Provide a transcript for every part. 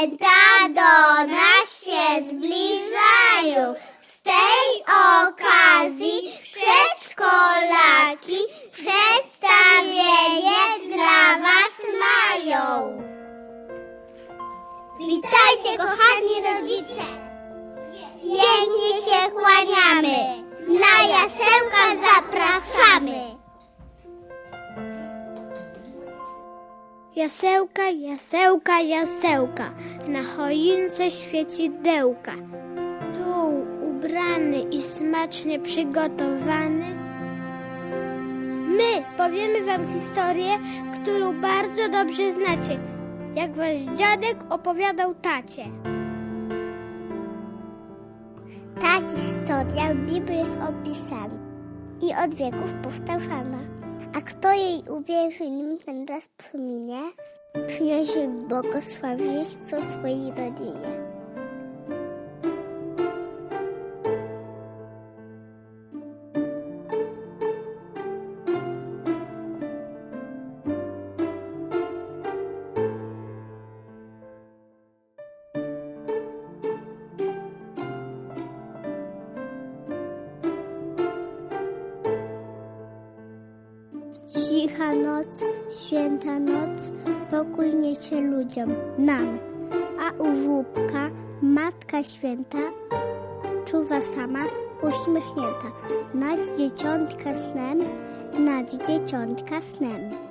święta do nas się zbliżają. Z tej okazji przedszkolaki przedstawienie dla Was mają. Witajcie kochani rodzice. Pięknie się kłaniamy. Na jasełka zapraszamy. Jasełka, jasełka, jasełka, na choince świecidełka. Dół ubrany i smacznie przygotowany. My powiemy wam historię, którą bardzo dobrze znacie, jak wasz dziadek opowiadał tacie. Ta historia w Biblii jest opisana i od wieków powtarzana. A kto jej uwierzy, nim ten raz przeminie, przyniesie błogosławieństwo swojej rodzinie. Cicha noc, święta noc, pokój niesie ludziom, nam. A u żłóbka Matka Święta czuwa sama, uśmiechnięta. Nad dzieciątka snem, nad dzieciątka snem.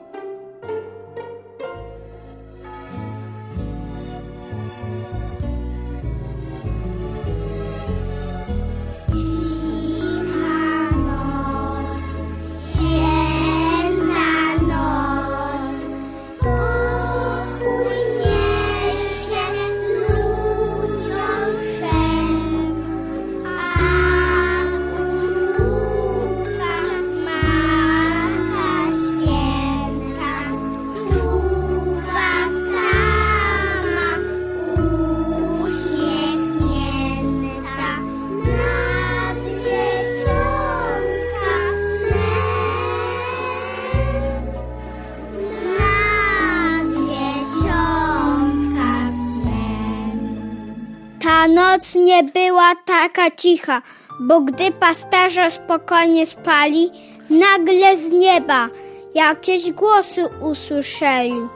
Noc nie była taka cicha, bo gdy pasterze spokojnie spali, nagle z nieba jakieś głosy usłyszeli.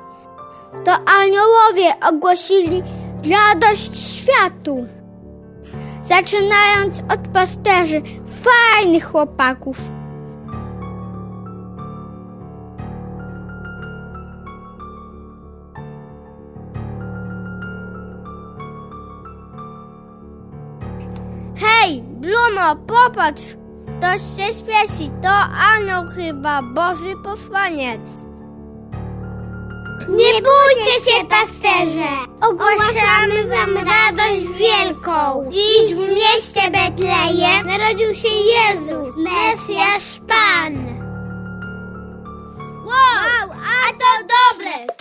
To aniołowie ogłosili radość światu. Zaczynając od pasterzy, fajnych chłopaków. Hej, Bruno, popatrz! Ktoś się śpieszy, to anioł chyba, Boży posłaniec. Nie bójcie się, pasterze! Ogłaszamy wam radość wielką! Dziś w mieście Betlejem Narodził się Jezus, Mesjasz Pan! Wow, a to dobre!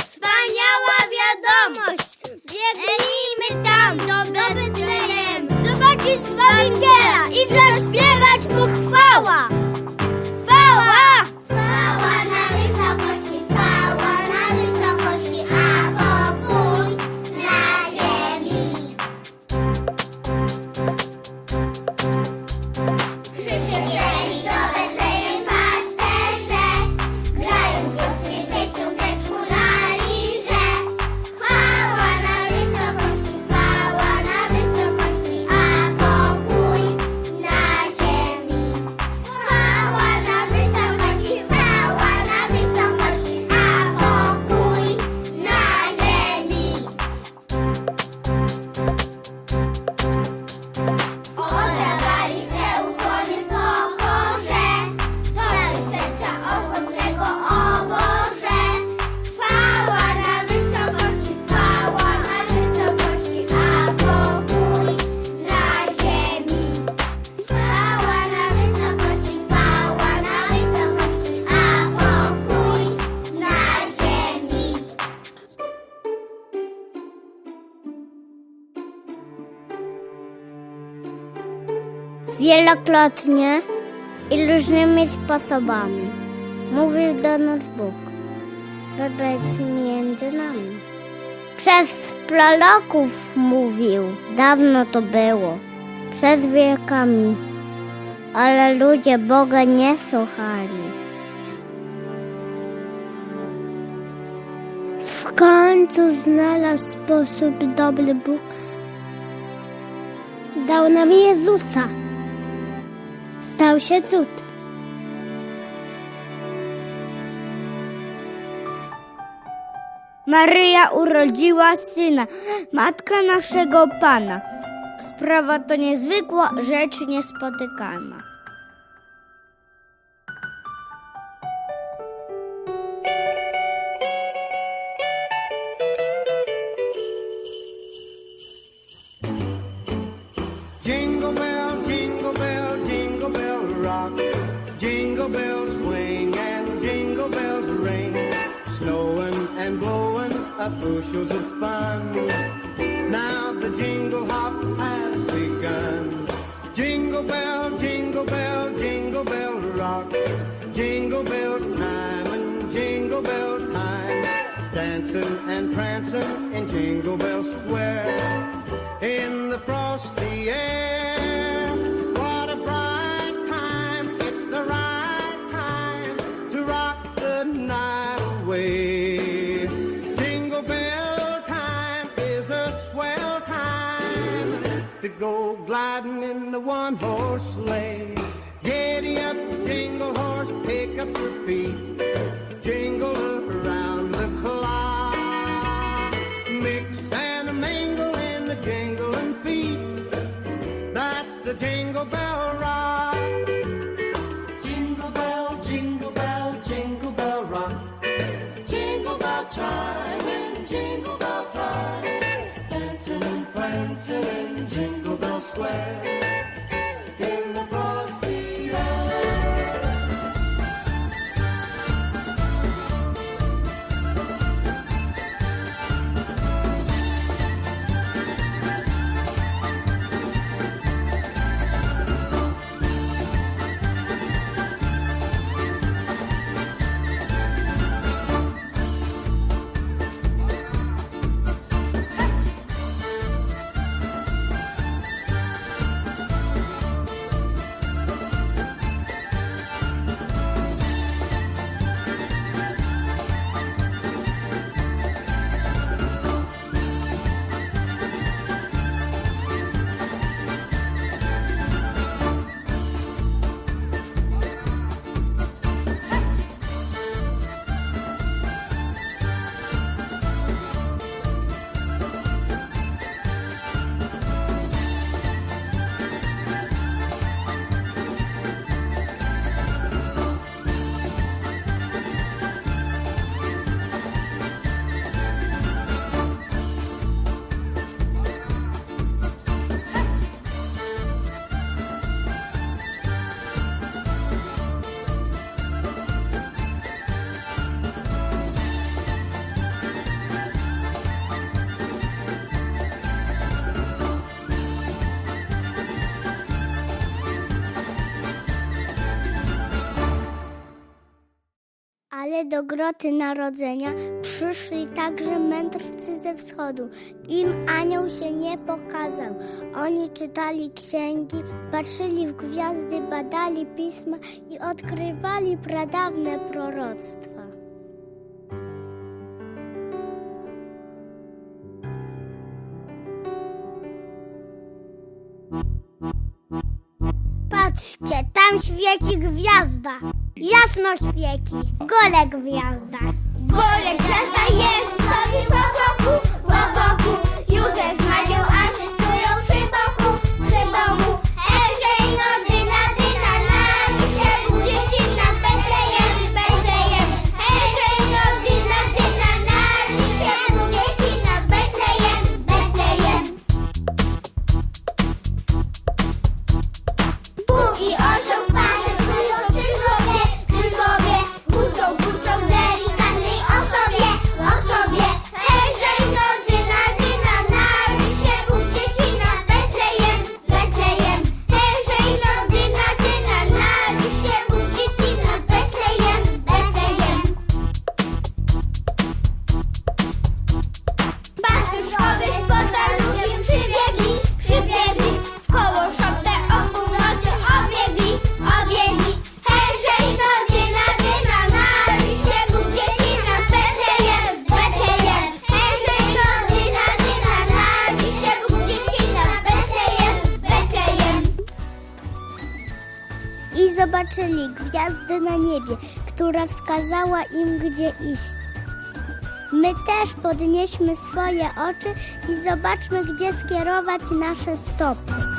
Wielokrotnie i różnymi sposobami mówił do nas Bóg, by być między nami. Przez proroków mówił. Dawno to było. Przed wiekami. Ale ludzie Boga nie słuchali. W końcu znalazł sposób dobry Bóg. Dał nam Jezusa. Stał się cud. Maryja urodziła syna, matka naszego Pana. Sprawa to niezwykła, rzecz niespotykana. Bushels of fun. Now the jingle hop has begun. Jingle bell, jingle bell, jingle bell rock. Jingle bell time and jingle bell time. Dancing and prancing in Jingle Bell Square in the frosty air. To go gliding in the one horse sleigh. Giddy up, jingle horse, pick up your feet. Jingle Square. Do groty narodzenia przyszli także mędrcy ze wschodu. Im anioł się nie pokazał. Oni czytali księgi, patrzyli w gwiazdy, badali pisma i odkrywali pradawne proroctwa. Patrzcie, tam świeci gwiazda. Jasno świeci. Gole gwiazda. Gole gwiazda jest sobie w oboku, która wskazała im, gdzie iść. My też podnieśmy swoje oczy i zobaczmy, gdzie skierować nasze stopy.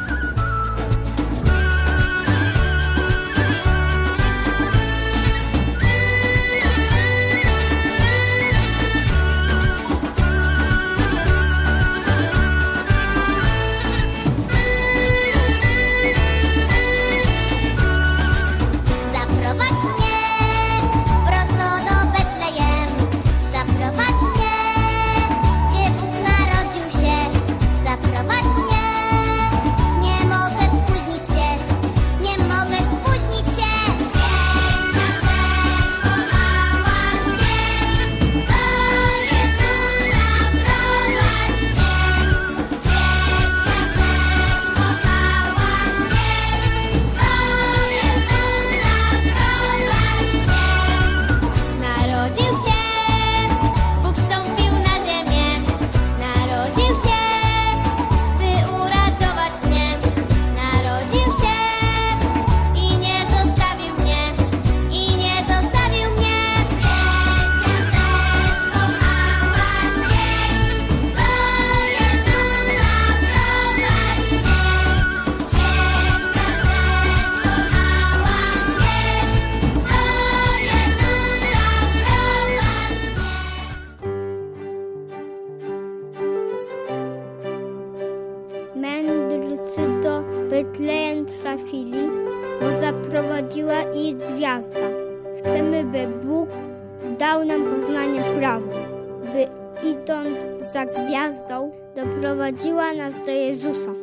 prowadziła ich gwiazda. Chcemy, by Bóg dał nam poznanie prawdy, by idąc za gwiazdą doprowadziła nas do Jezusa.